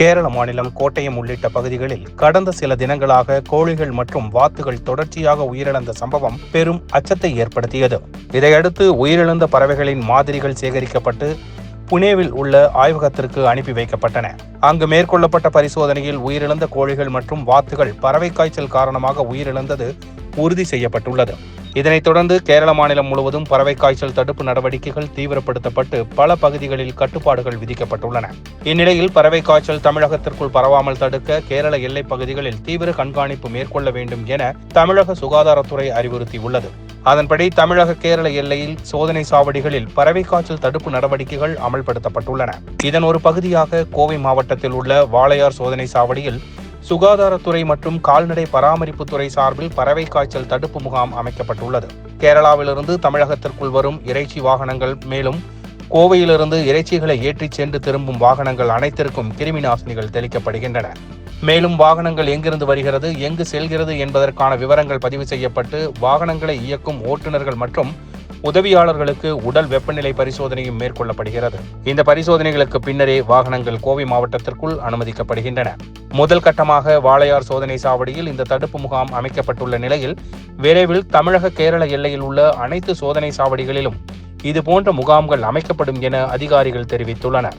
கேரள மாநிலம் கோட்டயம் உள்ளிட்ட பகுதிகளில் கடந்த சில தினங்களாக கோழிகள் மற்றும் வாத்துகள் தொடர்ச்சியாக உயிரிழந்த சம்பவம் பெரும் அச்சத்தை ஏற்படுத்தியது. இதையடுத்து உயிரிழந்த பறவைகளின் மாதிரிகள் சேகரிக்கப்பட்டு புனேவில் உள்ள ஆய்வகத்திற்கு அனுப்பி வைக்கப்பட்டன. அங்கு மேற்கொள்ளப்பட்ட பரிசோதனையில் உயிரிழந்த கோழிகள் மற்றும் வாத்துகள் பறவை காய்ச்சல் காரணமாக உயிரிழந்தது உறுதி செய்யப்பட்டுள்ளது. இதனைத் தொடர்ந்து கேரள மாநிலம் முழுவதும் பறவை காய்ச்சல் தடுப்பு நடவடிக்கைகள் தீவிரப்படுத்தப்பட்டு பல பகுதிகளில் கட்டுப்பாடுகள் விதிக்கப்பட்டுள்ளன. இந்நிலையில் பறவை காய்ச்சல் தமிழகத்திற்குள் பரவாமல் தடுக்க கேரள எல்லைப் பகுதிகளில் தீவிர கண்காணிப்பு மேற்கொள்ள வேண்டும் என தமிழக சுகாதாரத்துறை அறிவுறுத்தியுள்ளது. அதன்படி தமிழக கேரள எல்லையில் சோதனை சாவடிகளில் பறவை காய்ச்சல் தடுப்பு நடவடிக்கைகள் அமல்படுத்தப்பட்டுள்ளன. இதன் ஒரு பகுதியாக கோவை மாவட்டத்தில் உள்ள வாளையார் சோதனை சாவடியில் சுகாதாரத்துறை மற்றும் கால்நடை பராமரிப்புத்துறை சார்பில் பறவை காய்ச்சல் தடுப்பு முகாம் அமைக்கப்பட்டுள்ளது. கேரளாவிலிருந்து தமிழகத்திற்குள் வரும் இறைச்சி வாகனங்கள் மேலும் கோவையிலிருந்து இறைச்சிகளை ஏற்றிச் சென்று திரும்பும் வாகனங்கள் அனைத்திற்கும் கிருமி நாசினிகள் தெளிக்கப்படுகின்றன. மேலும் வாகனங்கள் எங்கிருந்து வருகிறது எங்கு செல்கிறது என்பதற்கான விவரங்கள் பதிவு செய்யப்பட்டு வாகனங்களை இயக்கும் ஓட்டுநர்கள் மற்றும் உதவியாளர்களுக்கு உடல் வெப்பநிலை பரிசோதனையும் மேற்கொள்ளப்படுகிறது. இந்த பரிசோதனைகளுக்கு பின்னரே வாகனங்கள் கோவை மாவட்டத்திற்குள் அனுமதிக்கப்படுகின்றன. முதல் கட்டமாக வாளையார் சோதனை சாவடியில் இந்த தடுப்பு முகாம் அமைக்கப்பட்டுள்ள நிலையில் விரைவில் தமிழக கேரள எல்லையில் உள்ள அனைத்து சோதனை சாவடிகளிலும் இதுபோன்ற முகாம்கள் அமைக்கப்படும் என அதிகாரிகள் தெரிவித்துள்ளனர்.